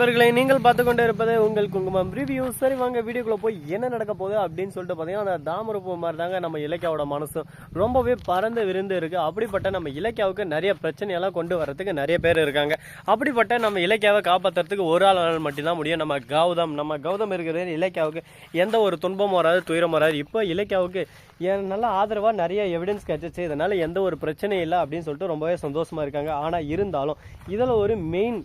நண்பர்களை நீங்கள் பார்த்து கொண்டு இருப்பது உங்கள் குங்குமம் ரிவ்யூ சரி வாங்க வீடியோக்குள்ள போய் என்ன நடக்க போகுது அப்படின்னு சொல்லிட்டு பார்த்தீங்கன்னா அந்த தாமரப்பூ மாதிரி தாங்க நம்ம இலக்கியாவோட மனசும் ரொம்பவே பறந்து விருந்து இருக்கு. அப்படிப்பட்ட நம்ம இலக்கியாவுக்கு நிறைய பிரச்சனையெல்லாம் கொண்டு வரதுக்கு நிறைய பேர் இருக்காங்க. அப்படிப்பட்ட நம்ம இலக்கியாவை காப்பாற்றுறதுக்கு ஒரு ஆள் மட்டும்தான் முடியும். நம்ம கௌதம் நம்ம கௌதம் இருக்கிற இலக்கியாவுக்கு எந்த ஒரு துன்பமும் வராது துயரம் வராது. இப்போ இலக்கியாவுக்கு என் நல்ல ஆதரவாக நிறைய எவிடன்ஸ் கிடைச்சிச்சு. இதனால் எந்த ஒரு பிரச்சனையும் இல்லை அப்படின்னு சொல்லிட்டு ரொம்பவே சந்தோஷமாக இருக்காங்க. ஆனால் இருந்தாலும் இதில் ஒரு மெயின்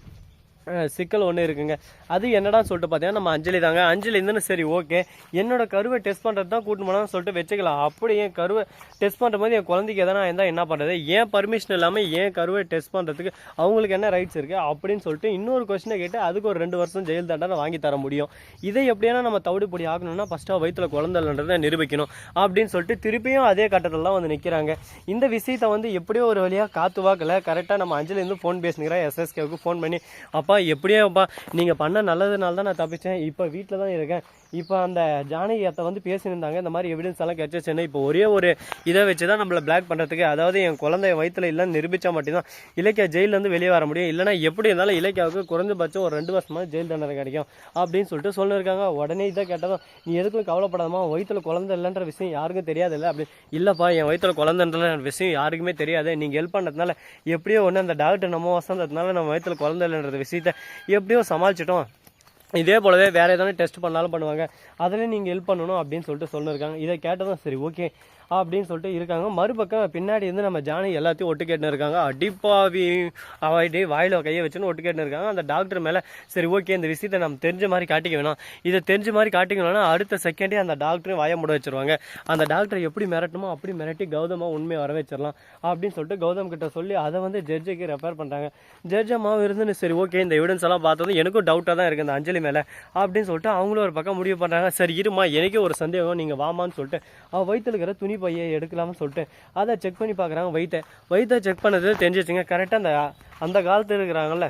சிக்கல் ஒன்று இருக்குங்க. அது என்னடான்னு சொல்லிட்டு பார்த்தீங்கன்னா நம்ம அஞ்சலி தாங்க. அஞ்சலி இருந்தாலும் சரி ஓகே. என்னோட கருவை டெஸ்ட் பண்ணுறது தான் கூட்டு போனான்னு சொல்லிட்டு வச்சுக்கலாம். அப்படி என் கருவை டெஸ்ட் பண்ணுற போது என் குழந்தைக்கு எதனா இருந்தால் என்ன பண்ணுறது ஏன் பர்மிஷன் இல்லாமல் ஏன் கருவை டெஸ்ட் பண்ணுறதுக்கு அவங்களுக்கு என்ன ரைட்ஸ் இருக்குது அப்படின்னு சொல்லிட்டு இன்னொரு கொஸ்டினை கேட்டு அதுக்கு ஒரு ரெண்டு வருஷம் ஜெயில் தண்டனை வாங்கி தர முடியும். இதை எப்படியான நம்ம தவிடுபடி ஆகணும்னா ஃபஸ்ட்டாக வயிற்றுல குழந்தைன்றதை நிரூபிக்கணும். அப்படின்னு சொல்லிட்டு திருப்பியும் அதே கட்டத்தில் தான் வந்து நிற்கிறாங்க இந்த விஷயத்தை வந்து எப்படியோ ஒரு வழியாக காத்து வாக்கல. கரெக்டாக நம்ம அஞ்சலிருந்து ஃபோன் பேசுகிறேன் எஸ்எஸ்கேவுக்கு ஃபோன் பண்ணி அப்பா அப்பா எப்படியேப்பா நீங்கள் பண்ண நல்லதுனால தான் நான் தப்பிச்சேன். இப்போ வீட்டில் தான் இருக்கேன். இப்போ அந்த ஜானகி அத்தை வந்து பேசியிருந்தாங்க. இந்த மாதிரி எவிடன்ஸ் எல்லாம் கிடச்சிச்சுன்னு இப்போ ஒரே ஒரு இதை வச்சு தான் நம்மளை பிளாக் பண்ணுறதுக்கு அதாவது என் குழந்தைய வயிற்றுல இல்லைன்னு நிரூபித்தா மட்டும்தான் இலக்கியா ஜெயிலேருந்து வெளியே வர முடியும். இல்லைனா எப்படி இருந்தாலும் இலக்கியாவுக்கு குறைஞ்சபட்சம் ஒரு ரெண்டு வருஷமாக ஜெயில் தண்டனை கிடைக்கும் அப்படின்னு சொல்லிட்டு சொல்லியிருக்காங்க. உடனே இதை கேட்டதும் நீ எதுக்கும் கவலைப்படாதமா வயிற்றுல குழந்தை இல்லைன்ற விஷயம் யாருக்கும் தெரியாதுல்ல. அப்படி இல்லைப்பா என் வயிற்றுல குழந்தைன்ற விஷயம் யாருக்குமே தெரியாது. நீங்கள் ஹெல்ப் பண்ணுறதுனால எப்படியோ ஒன்று அந்த டாக்டர் நம்ம வசந்ததுனால நம்ம வயிற்றில் குழந்தை இல்லைன்ற விஷயத்த எப்படியோ சமாளிச்சிட்டோம். இதே போலவே வேறு எதாவது டெஸ்ட் பண்ணாலும் பண்ணுவாங்க. அதில் நீங்கள் ஹெல்ப் பண்ணணும் அப்படின்னு சொல்லிட்டு சொல்லியிருக்காங்க இதை கேட்டதும் சரி ஓகே அப்படின்னு சொல்லிட்டு இருக்காங்க. மறுபக்கம் பின்னாடி இருந்து நம்ம ஜானி எல்லாத்தையும் ஒட்டு கேட்டுன்னு இருக்காங்க. அடிப்பாவி. அவாய்டி வாயில கையை வச்சுன்னு ஒட்டு கேட்டுன்னு இருக்காங்க. அந்த டாக்டர் மேலே சரி ஓகே இந்த விஷயத்தை நம்ம தெரிஞ்ச மாதிரி காட்டிக்க வேணாம். இதை தெரிஞ்ச மாதிரி காட்டிக்கணும்னா அடுத்த செகண்டே அந்த டாக்டரும் வாய முட வச்சிருவாங்க. அந்த டாக்டர் எப்படி மிரட்டணுமோ அப்படி மிரட்டி கௌதமாக உண்மையை வர வச்சிடலாம் அப்படின்னு சொல்லிட்டு கௌதம் கிட்ட சொல்லி அதை வந்து ஜட்ஜுக்கு ரெஃபர் பண்ணுறாங்க ஜட்ஜ் இருந்துன்னு சரி ஓகே இந்த எவிடன்ஸ் எல்லாம் பார்த்ததும் எனக்கும் டவுட்டாக தான் இருக்குது இந்த அஞ்சலி மேலே அப்படின்னு சொல்லிட்டு அவங்களும் ஒரு பக்கம் முடிவு பண்ணுறாங்க சரி இருமா எனக்கே ஒரு சந்தேகம் நீங்கள் வாமான்னு சொல்லிட்டு அவள் வயிற்றுல இருக்கிற துணி பையை எடுக்கலாம்னு சொல்லிட்டு அதை செக் பண்ணி பார்க்குறாங்க வயிற்றை வயிற்றை செக் பண்ணது தெரிஞ்சிச்சுங்க கரெக்டாக அந்த அந்த காலத்தில் இருக்கிறாங்கல்ல.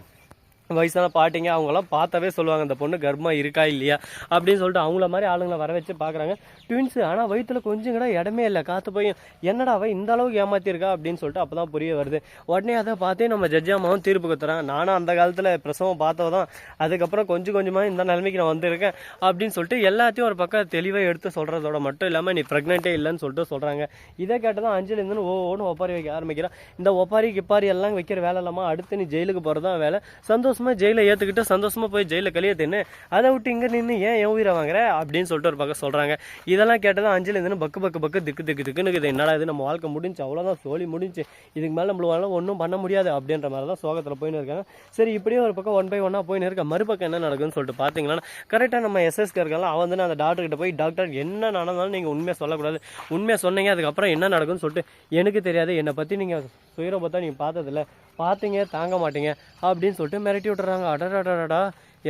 வயசான பாட்டிங்க அவங்களாம் பார்த்தாவே சொல்லுவாங்க அந்த பொண்ணு கர்ப்பமா இருக்கா இல்லையா? அப்படின்னு சொல்லிட்டு அவங்கள மாதிரி ஆளுங்களை வர வச்சு பார்க்குறாங்க. ட்வின்ஸு ஆனால் வயிற்றுல கொஞ்சம் கூட இடமே இல்லை. காற்று போய் என்னடா அவ இந்த அளவுக்கு ஏமாத்திருக்கா? அப்படின்னு சொல்லிட்டு அப்போ தான் புரிய வருது. உடனே அதை பார்த்தே நம்ம ஜட்ஜாமாவும் தீர்ப்பு கொடுத்துறாங்க. நானும் அந்த காலத்தில் பிரசவம் பார்த்தவ தான். அதுக்கப்புறம் கொஞ்சம் கொஞ்சமாக இந்த நிலைமைக்கு நான் வந்திருக்கேன். அப்படின்னு சொல்லிட்டு எல்லாத்தையும் ஒரு பக்கம் தெளிவாக எடுத்து சொல்கிறதோட மட்டும் இல்லாமல் நீ ப்ரெக்னெண்ட்டே இல்லைன்னு சொல்லிட்டு சொல்கிறாங்க இதை கேட்டால் அஞ்சலி இருந்து ஓ ஓன்னு ஒப்பாரி வைக்க ஆரம்பிக்கிறான். இந்த ஒப்பாரி கிப்பாரி எல்லாம் வைக்கிற வேலை இல்லாமல் அடுத்து நீ ஜெயிலுக்கு போகிறது தான் வேலை. சந்தோஷம் ஜெயிலை ஏற்றுக்கிட்டு சந்தோஷமா போய் ஜெயிலில் கழிய தின்னு அதை விட்டு இங்கே நின்று ஏன் என் உயிரை வாங்குற அப்படின்னு சொல்லிட்டு ஒரு பக்கம் சொல்கிறாங்க இதெல்லாம் கேட்டதான் அஞ்சலி இருந்து பக்கு பக்கு பக்கு திக்கு திக்கு திக்குன்னு இருக்குது. என்னடா இது? நம்ம வாழ்க்கை முடிஞ்சு அவ்வளோதான் சோழி முடிஞ்சு. இதுக்கு மேலே நம்மளால ஒன்றும் பண்ண முடியாது அப்படின்ற மாதிரி தான் சோகத்தில் போயின்னு இருக்காங்க. சரி இப்படியே ஒரு பக்கம் ஒன் பை ஒன்னாக போயின்னு இருக்க. மறுபக்கம் என்ன நடக்குதுன்னு சொல்லிட்டு பார்த்தீங்கன்னா கரெக்டாக நம்ம எஸ்எஸ்கே இருக்கலாம் அவன் வந்து அந்த டாக்டர் கிட்ட போய் டாக்டர் என்ன நடந்தாலும் நீங்கள் உண்மையை சொல்லக்கூடாது. உண்மையை சொன்னீங்க அதுக்கப்புறம் என்ன நடக்கும்னு சொல்லிட்டு எனக்கு தெரியாது. என்னை பற்றி நீங்கள் சுயரை பார்த்தா நீங்கள் பார்த்ததில்ல. பார்த்தீங்க தாங்க மாட்டீங்க அப்படின்னு சொல்லிட்டு மிரட்டி விட்டுறாங்க. அடடடடா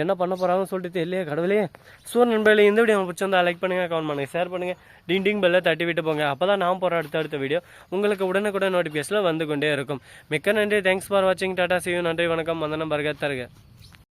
என்ன பண்ண போகிறாங்கன்னு சொல்லிட்டு தெரியலையே கடவுளே. சூர் நண்பர்களே இந்த வீடியோ உங்களுக்கு பிடிச்சிருந்தா லைக் பண்ணுங்கள் கமெண்ட் பண்ணுங்கள் ஷேர் பண்ணுங்கள் டிங் டிங் பெல்ல தட்டி விட்டு போங்க. அப்போ தான் நான் போகிற அடுத்த அடுத்த வீடியோ உங்களுக்கு உடனுக்குடன் நோட்டிஃபிகேஷனில் வந்து கொண்டே இருக்கும். மிக்க நன்றி. தேங்க்ஸ் ஃபார் வாட்சிங் டாடா சியூ நன்றி வணக்கம். வந்தனம் பர்கத் தருக.